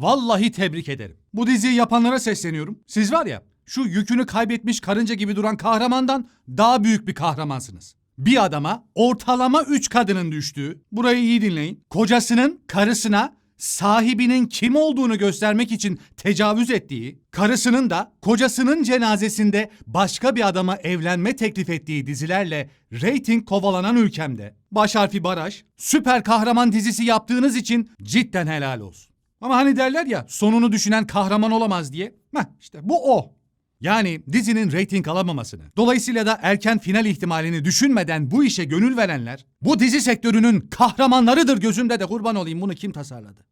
Vallahi tebrik ederim. Bu diziyi yapanlara sesleniyorum. Siz var ya şu yükünü kaybetmiş karınca gibi duran kahramandan daha büyük bir kahramansınız. Bir adama ortalama 3 kadının düştüğü, burayı iyi dinleyin, kocasının karısına sahibinin kim olduğunu göstermek için tecavüz ettiği, karısının da kocasının cenazesinde başka bir adama evlenme teklif ettiği dizilerle reyting kovalanan ülkemde baş harfi baraj, süper kahraman dizisi yaptığınız için cidden helal olsun. Ama hani derler ya sonunu düşünen kahraman olamaz diye. Heh işte bu o. Yani dizinin reyting alamamasını, dolayısıyla da erken final ihtimalini düşünmeden bu işe gönül verenler, bu dizi sektörünün kahramanlarıdır gözümde de kurban olayım bunu kim tasarladı?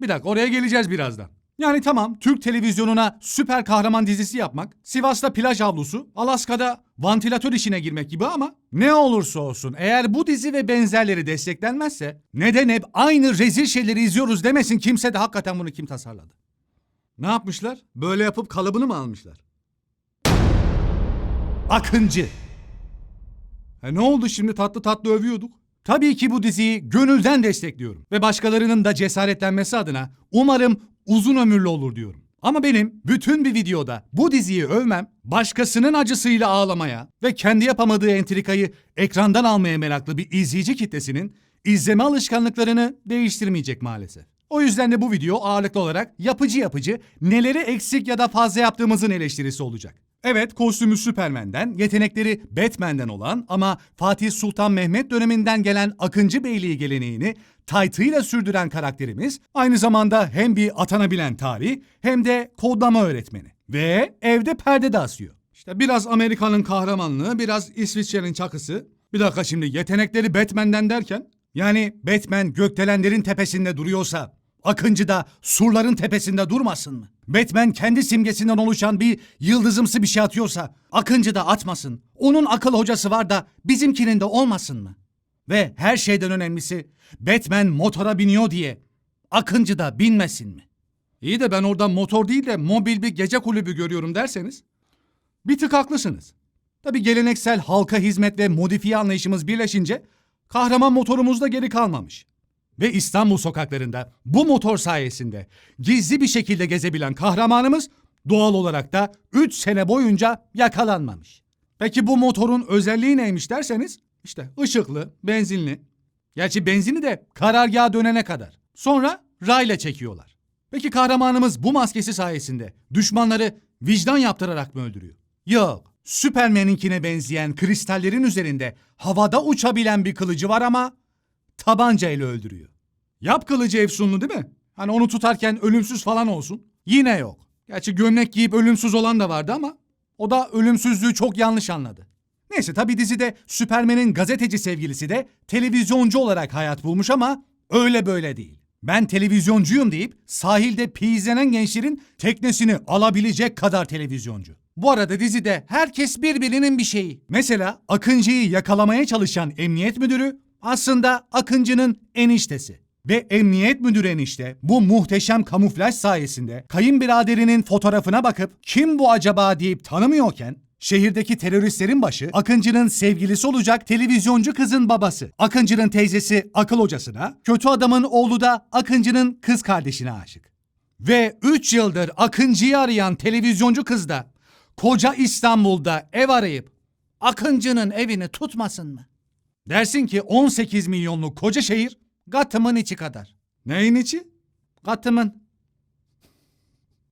Bir dakika oraya geleceğiz birazdan. Yani tamam Türk televizyonuna süper kahraman dizisi yapmak, Sivas'ta plaj havlusu, Alaska'da vantilatör işine girmek gibi ama ne olursa olsun eğer bu dizi ve benzerleri desteklenmezse neden hep aynı rezil şeyleri izliyoruz demesin kimse de hakikaten bunu kim tasarladı? Ne yapmışlar? Böyle yapıp kalıbını mı almışlar? Akıncı. E ne oldu şimdi tatlı tatlı övüyorduk? Tabii ki bu diziyi gönülden destekliyorum. Ve başkalarının da cesaretlenmesi adına umarım uzun ömürlü olur diyorum. Ama benim bütün bir videoda bu diziyi övmem, başkasının acısıyla ağlamaya ve kendi yapamadığı entrikayı ekrandan almaya meraklı bir izleyici kitlesinin izleme alışkanlıklarını değiştirmeyecek maalesef. O yüzden de bu video ağırlıklı olarak yapıcı yapıcı neleri eksik ya da fazla yaptığımızın eleştirisi olacak. Evet kostümü Süpermen'den, yetenekleri Batman'den olan ama Fatih Sultan Mehmet döneminden gelen Akıncı Beyliği geleneğini taytıyla sürdüren karakterimiz aynı zamanda hem bir atanabilen tarih hem de kodlama öğretmeni. Ve evde perde de asıyor. İşte biraz Amerika'nın kahramanlığı, biraz İsviçre'nin çakısı. Bir dakika şimdi yetenekleri Batman'den derken yani Batman gökdelenlerin tepesinde duruyorsa Akıncı da surların tepesinde durmasın mı? Batman kendi simgesinden oluşan bir yıldızımsı bir şey atıyorsa Akıncı da atmasın. Onun akıl hocası var da bizimkinin de olmasın mı? Ve her şeyden önemlisi Batman motora biniyor diye Akıncı da binmesin mi? İyi de ben orada motor değil de mobil bir gece kulübü görüyorum derseniz bir tık haklısınız. Tabi geleneksel halka hizmet ve modifiye anlayışımız birleşince kahraman motorumuz da geri kalmamış. Ve İstanbul sokaklarında bu motor sayesinde gizli bir şekilde gezebilen kahramanımız doğal olarak da 3 sene boyunca yakalanmamış. Peki bu motorun özelliği neymiş derseniz işte ışıklı, benzinli. Gerçi benzini de karargaha dönene kadar. Sonra rayla çekiyorlar. Peki kahramanımız bu maskesi sayesinde düşmanları vicdan yaptırarak mı öldürüyor? Yok. Süpermen'inkine benzeyen kristallerin üzerinde havada uçabilen bir kılıcı var ama tabanca ile öldürüyor. Yap kılıcı efsunlu değil mi? Hani onu tutarken ölümsüz falan olsun. Yine yok. Gerçi gömlek giyip ölümsüz olan da vardı ama o da ölümsüzlüğü çok yanlış anladı. Neyse tabi dizide Süpermen'in gazeteci sevgilisi de televizyoncu olarak hayat bulmuş ama öyle böyle değil. Ben televizyoncuyum deyip sahilde pizlenen gençlerin teknesini alabilecek kadar televizyoncu. Bu arada dizide herkes birbirinin bir şeyi. Mesela Akıncı'yı yakalamaya çalışan emniyet müdürü aslında Akıncı'nın eniştesi. Ve emniyet müdürü enişte bu muhteşem kamuflaj sayesinde kayınbiraderinin fotoğrafına bakıp kim bu acaba deyip tanımıyorken şehirdeki teröristlerin başı Akıncı'nın sevgilisi olacak televizyoncu kızın babası. Akıncı'nın teyzesi akıl hocasına, kötü adamın oğlu da Akıncı'nın kız kardeşine aşık. Ve 3 yıldır Akıncı'yı arayan televizyoncu kız da koca İstanbul'da ev arayıp Akıncı'nın evini tutmasın mı? Dersin ki 18 milyonluk koca şehir Gatımın içi kadar. Neyin içi? Gatımın.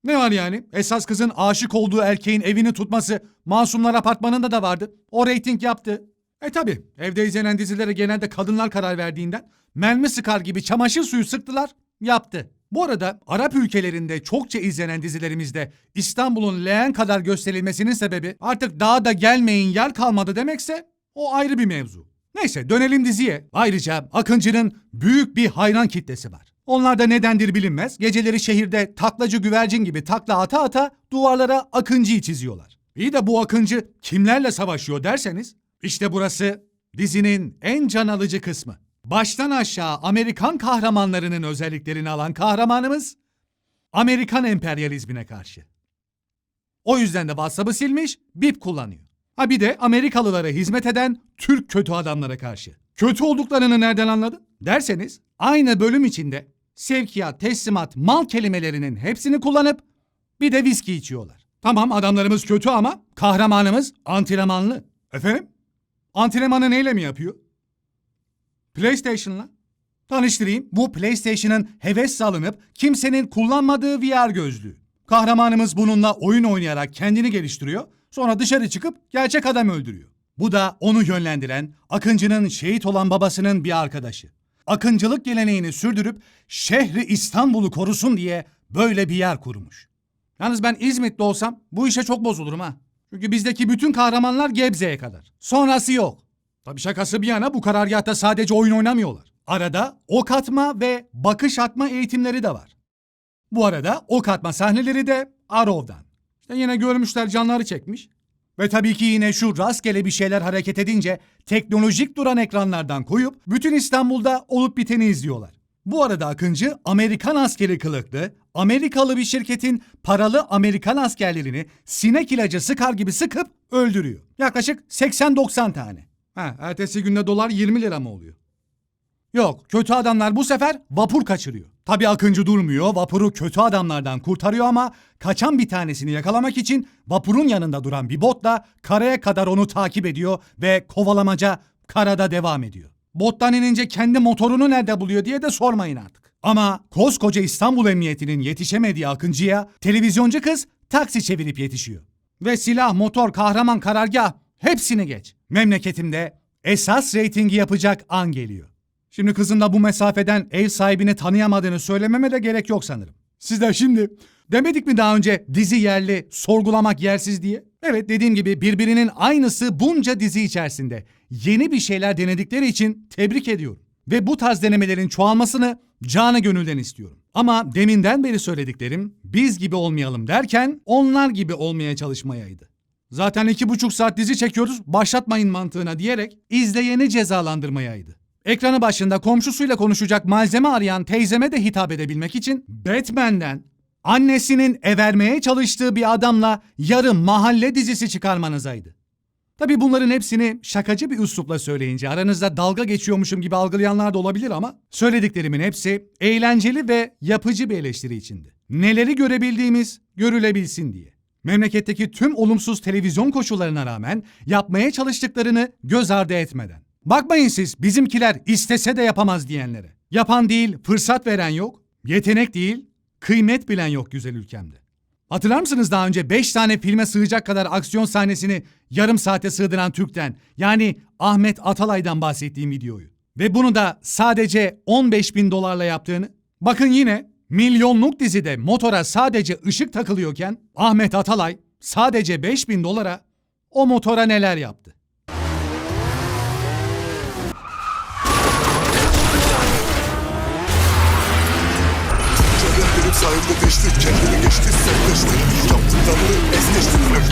Ne var yani? Esas kızın aşık olduğu erkeğin evini tutması Masumlar Apartmanı'nda da vardı. O reyting yaptı. E tabi evde izlenen dizilere genelde kadınlar karar verdiğinden mermi sıkar gibi çamaşır suyu sıktılar yaptı. Bu arada Arap ülkelerinde çokça izlenen dizilerimizde İstanbul'un leğen kadar gösterilmesinin sebebi artık daha da gelmeyin yer kalmadı demekse o ayrı bir mevzu. Neyse dönelim diziye. Ayrıca Akıncı'nın büyük bir hayran kitlesi var. Onlar da nedendir bilinmez. Geceleri şehirde taklacı güvercin gibi takla ata ata duvarlara Akıncı'yı çiziyorlar. İyi de bu Akıncı kimlerle savaşıyor derseniz işte burası dizinin en can alıcı kısmı. Baştan aşağı Amerikan kahramanlarının özelliklerini alan kahramanımız Amerikan emperyalizmine karşı. O yüzden de WhatsApp'ı silmiş, BIP kullanıyor. Ha bir de Amerikalılara hizmet eden Türk kötü adamlara karşı. Kötü olduklarını nereden anladın? Derseniz aynı bölüm içinde sevkiyat, teslimat, mal kelimelerinin hepsini kullanıp bir de viski içiyorlar. Tamam adamlarımız kötü ama kahramanımız antrenmanlı. Efendim? Antrenmanı neyle mi yapıyor? PlayStation'la. Tanıştırayım. Bu PlayStation'ın heves salınıp kimsenin kullanmadığı VR gözlüğü. Kahramanımız bununla oyun oynayarak kendini geliştiriyor. Sonra dışarı çıkıp gerçek adam öldürüyor. Bu da onu yönlendiren Akıncı'nın şehit olan babasının bir arkadaşı. Akıncılık geleneğini sürdürüp şehri İstanbul'u korusun diye böyle bir yer kurmuş. Yalnız ben İzmit'te olsam bu işe çok bozulurum ha. Çünkü bizdeki bütün kahramanlar Gebze'ye kadar. Sonrası yok. Tabii şakası bir yana bu karargahta sadece oyun oynamıyorlar. Arada ok atma ve bakış atma eğitimleri de var. Bu arada ok atma sahneleri de Arrow'dan. İşte yine görmüşler canları çekmiş. Ve tabii ki yine şu rastgele bir şeyler hareket edince teknolojik duran ekranlardan koyup bütün İstanbul'da olup biteni izliyorlar. Bu arada Akıncı Amerikan askeri kılıklı, Amerikalı bir şirketin paralı Amerikan askerlerini sinek ilacı sıkar gibi sıkıp öldürüyor. Yaklaşık 80-90 tane. Ha, ertesi günde dolar 20 lira mı oluyor? Yok, kötü adamlar bu sefer vapur kaçırıyor. Tabii Akıncı durmuyor, vapuru kötü adamlardan kurtarıyor ama kaçan bir tanesini yakalamak için vapurun yanında duran bir botla karaya kadar onu takip ediyor ve kovalamaca karada devam ediyor. Bottan inince kendi motorunu nerede buluyor diye de sormayın artık. Ama koskoca İstanbul Emniyeti'nin yetişemediği Akıncı'ya televizyoncu kız taksi çevirip yetişiyor. Ve silah, motor, kahraman, karargah hepsini geç. Memleketimde esas reytingi yapacak an geliyor. Şimdi kızın da bu mesafeden ev sahibini tanıyamadığını söylememe de gerek yok sanırım. Sizler şimdi demedik mi daha önce dizi yerli, sorgulamak yersiz diye? Evet dediğim gibi birbirinin aynısı bunca dizi içerisinde. Yeni bir şeyler denedikleri için tebrik ediyorum. Ve bu tarz denemelerin çoğalmasını canı gönülden istiyorum. Ama deminden beri söylediklerim biz gibi olmayalım derken onlar gibi olmaya çalışmayaydı. Zaten iki buçuk saat dizi çekiyoruz başlatmayın mantığına diyerek izleyeni cezalandırmayaydı. Ekranı başında komşusuyla konuşacak malzeme arayan teyzeme de hitap edebilmek için Batman'den annesinin evermeye çalıştığı bir adamla yarım mahalle dizisi çıkarmanızaydı. Tabi bunların hepsini şakacı bir üslupla söyleyince aranızda dalga geçiyormuşum gibi algılayanlar da olabilir ama söylediklerimin hepsi eğlenceli ve yapıcı bir eleştiri içindi. Neleri görebildiğimiz görülebilsin diye. Memleketteki tüm olumsuz televizyon koşullarına rağmen yapmaya çalıştıklarını göz ardı etmeden. Bakmayın siz bizimkiler istese de yapamaz diyenlere. Yapan değil, fırsat veren yok. Yetenek değil, kıymet bilen yok güzel ülkemde. Hatırlar mısınız daha önce 5 tane filme sığacak kadar aksiyon sahnesini yarım saate sığdıran Türk'ten yani Ahmet Atalay'dan bahsettiğim videoyu. Ve bunu da sadece 15 bin dolarla yaptığını. Bakın yine milyonluk dizide motora sadece ışık takılıyorken Ahmet Atalay sadece 5 bin dolara o motora neler yaptı. Sayemde değişti Kendini geçti sertleşti Yaptıklarını es geçtiler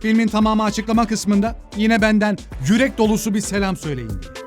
Filmin tamamı açıklama kısmında yine benden yürek dolusu bir selam söyleyin. diye.